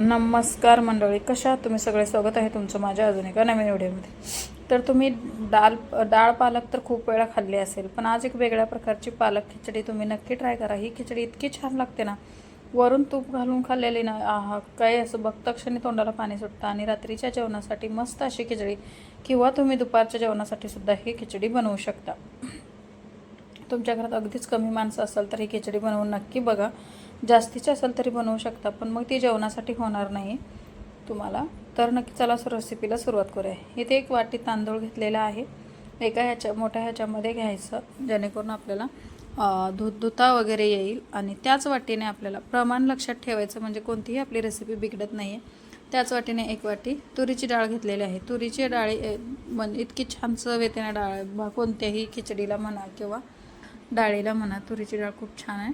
नमस्कार मंडळी कशा तुम्ही? सगळे स्वागत आहे तुमचं माझ्या अजून एका नवीन व्हिडिओमध्ये. तर तुम्ही डाळ डाळ पालक तर खूप वेळा खाल्ली असेल पण आज एक वेगळ्या प्रकारची पालक खिचडी तुम्ही नक्की ट्राय करा. ही खिचडी इतकी छान लागते ना वरून तूप घालून खाल्लेली ना आहा काय असं बघताक्षणी तोंडाला पाणी सुटतं आणि रात्रीच्या जेवणासाठी मस्त अशी खिचडी किंवा तुम्ही दुपारच्या जेवणासाठी सुद्धा ही खिचडी बनवू शकता. तुमच्या घरात अगदीच कमी माणसं असेल तर ही खिचडी बनवून नक्की बघा. जास्तीची असेल तरी बनवू शकता पण मग ती जेवणासाठी होणार नाही तुम्हाला. तर नक्की चला असं रेसिपीला सुरुवात करूया. इथे एक वाटी तांदूळ घेतलेला आहे. एका ह्याच्या मोठ्या ह्याच्यामध्ये घ्यायचं जेणेकरून आपल्याला अं, धुता वगैरे येईल. आणि त्याच वाटीने आपल्याला प्रमाण लक्षात ठेवायचं म्हणजे कोणतीही आपली रेसिपी बिघडत नाही आहे त्याच वाटीने एक वाटी तुरीची डाळ घेतलेली आहे. तुरीची डाळी म्हणजे इतकी छान चव येते ना डाळ. कोणत्याही खिचडीला म्हणा किंवा डाळीला म्हणा तुरीची डाळ खूप छान आहे.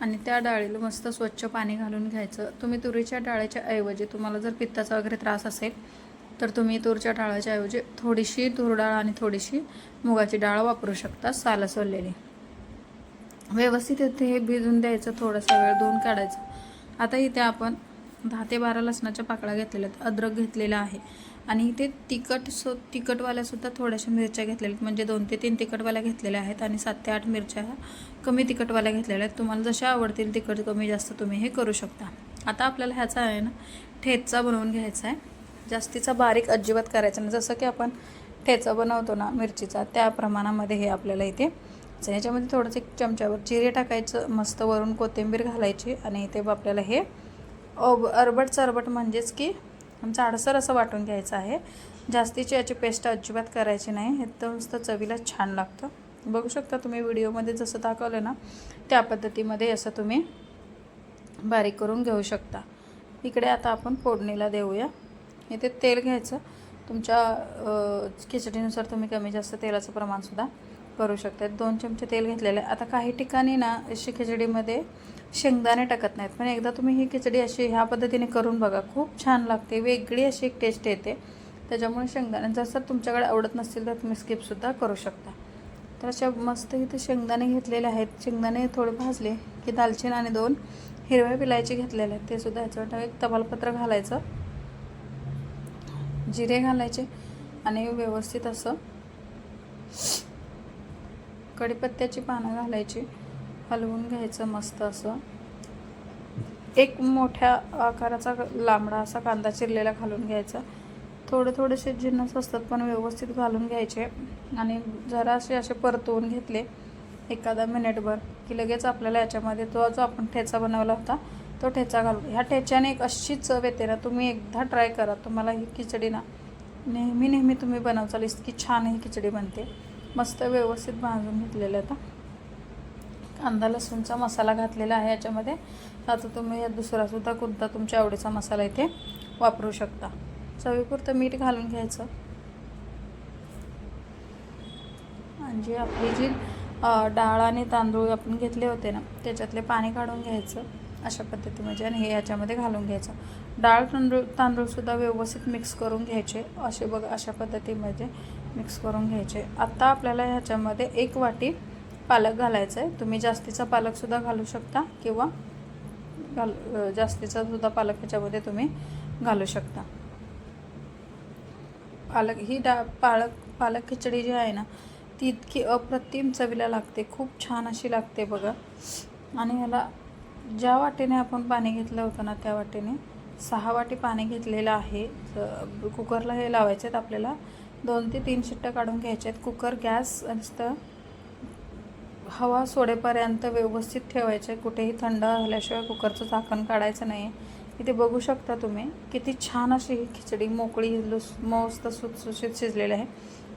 आणि त्या डाळीला मस्त स्वच्छ पाणी घालून घ्यायचं. तुम्ही तुरीच्या डाळीच्या ऐवजी तुम्हाला जर पित्ताचा वगैरे त्रास असेल तर तुम्ही तुरच्या डाळाच्या ऐवजी थोडीशी तूर डाळ आणि थोडीशी मुगाची डाळ वापरू शकता सालं सोललेली व्यवस्थित इथे हे भिजून द्यायचं थोडासा वेळ धुवून काढायचं. आता इथे आपण दहा ते बारा लसणाच्या पाकळ्या घेतलेल्या आहेत. अद्रक घेतलेला आहे. आणि इथे तिखट सो तिखटवाल्यासुद्धा थोड्याशा मिरच्या घेतलेल्या आहेत. म्हणजे दोन ते तीन तिखटवाल्या घेतलेल्या आहेत आणि सात ते आठ मिरच्या ह्या कमी तिखटवाल्या घेतलेल्या आहेत. तुम्हाला जशा आवडतील तिखट कमी जास्त तुम्ही हे करू शकता. आता आपल्याला ह्याचा आहे ना ठेचा बनवून घ्यायचा आहे. जास्तीचा बारीक अजिबात करायचा नाही. जसं की आपण ठेचा बनवतो ना मिरचीचा त्या प्रमाणामध्ये हे आपल्याला इथे याच्यामध्ये थोडंसं एक चमच्यावर जिरे टाकायचं मस्त वरून कोथिंबीर घालायची आणि इथे आपल्याला हे अब अरबट चरबट म्हणजेच की जाडसर असं वाटून घ्यायचं आहे. जास्तीची याची पेस्ट अजिबात करायची नाही. हे तर नुसतं चवीला छान लागतं. बघू शकता तुम्ही व्हिडिओमध्ये जसं दाखवलं ना त्या पद्धतीमध्ये असं तुम्ही बारीक करून घेऊ शकता. इकडे आता आपण फोडणीला देऊया. इथे तेल घ्यायचं. तुमच्या खिचडीनुसार तुम्ही कमी जास्त तेलाचं प्रमाणसुद्धा करू शकता दोन चमचे तेल घेतलेले आहे. आता काही ठिकाणी ना अशी खिचडीमध्ये शेंगदाणे टाकत नाहीत. पण एकदा तुम्ही ही खिचडी अशी ह्या पद्धतीने करून बघा. खूप छान लागते. वेगळी अशी एक टेस्ट येते. त्याच्यामुळे शेंगदाणे जसं तुमच्याकडे आवडत नसतील तर तुम्ही स्किपसुद्धा करू शकता. तर अशा मस्त इथे शेंगदाणे घेतलेले आहेत. शेंगदाणे थोडे भाजले की दालचिनी आणि दोन हिरव्या विलायची घेतलेले आहेत. ते सुद्धा ह्याच्यावर एक तमालपत्र घालायचं. जिरे घालायचे आणि व्यवस्थित असं कडीपत्त्याची पानं घालायची हलवून घ्यायचं मस्त असं. एक मोठ्या आकाराचा लांबडा असा कांदा चिरलेला घालून घ्यायचा. थोडे थोडेसे जिन्नस असतात पण व्यवस्थित घालून घ्यायचे. आणि जरासे असे परतवून घेतले एखादा मिनिटभर की लगेच आपल्याला याच्यामध्ये तो जो आपण ठेचा बनवला होता तो ठेचा घालू ह्या ठेच्याने एक अशी चव येते ना तुम्ही एकदा ट्राय करा. तुम्हाला ही खिचडी ना नेहमी नेहमी तुम्ही बनवचाल इतकी छान ही खिचडी बनते. मस्त व्यवस्थित भाजून घेतलेलं आता. कांदा लसूणचा मसाला घातलेला आहे याच्यामध्ये. आता तुम्ही या दुसरासुद्धा कोणता तुमच्या आवडीचा मसाला इथे वापरू शकता. चवीपुरतं मीठ घालून घ्यायचं. आणि आपली जी डाळ आणि तांदूळ आपण घेतले होते ना त्याच्यातले पाणी काढून घ्यायचं. अशा पद्धतीमध्ये म्हणजे आणि हे याच्यामध्ये घालून घ्यायचं. डाळ तांदूळ तांदूळसुद्धा व्यवस्थित मिक्स करून घ्यायचे. असे बघा अशा पद्धतीमध्ये मिक्स करून घ्यायचे. आत्ता आपल्याला ह्याच्यामध्ये एक वाटी पालक घालायचं आहे तुम्ही जास्तीचा पालकसुद्धा घालू शकता किंवा घाल जास्तीचा सुद्धा पालक ह्याच्यामध्ये तुम्ही घालू शकता. पालक ही डा पालक पालक खिचडी जी आहे ना ती इतकी अप्रतिम चवीला लागते. खूप छान अशी लागते बघा. आणि ह्याला ज्या वाटेने आपण पाणी घेतलं होतं ना त्या वाटीने सहा वाटी पाणी घेतलेलं आहे. कुकरला हे लावायचे आहेत आपल्याला. दोन ते तीन शिट्ट्या काढून घ्यायच्या आहेत कुकर गॅस असतं हवा सोडेपर्यंत व्यवस्थित ठेवायचे. कुठेही थंड झाल्याशिवाय कुकरचं झाकण काढायचं नाही इथे बघू शकता तुम्ही किती छान अशी ही खिचडी मोकळी लुस मस्त सुटसुशीत शिजलेली आहे.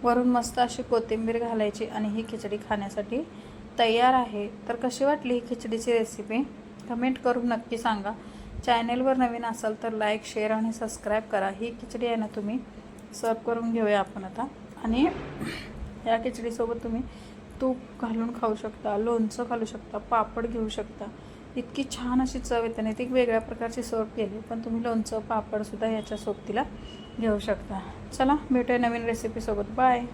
वरून मस्त अशी कोथिंबीर घालायची आणि ही खिचडी खाण्यासाठी तयार आहे. तर कशी वाटली ही खिचडीची रेसिपी कमेंट करून नक्की सांगा. चॅनेलवर नवीन असाल तर लाईक शेअर आणि सबस्क्राईब करा. ही खिचडी आहे ना तुम्ही सर्व करून घेऊया आपण आता. आणि या खिचडीसोबत तुम्ही तूप घालून खाऊ शकता लोणचं घालू शकता पापड घेऊ शकता. इतकी छान अशी चव येते नाही ती वेगळ्या प्रकारची सर्व केली पण तुम्ही लोणचं पापडसुद्धा याच्या सोबतीला घेऊ शकता. चला भेटूया नवीन रेसिपीसोबत बाय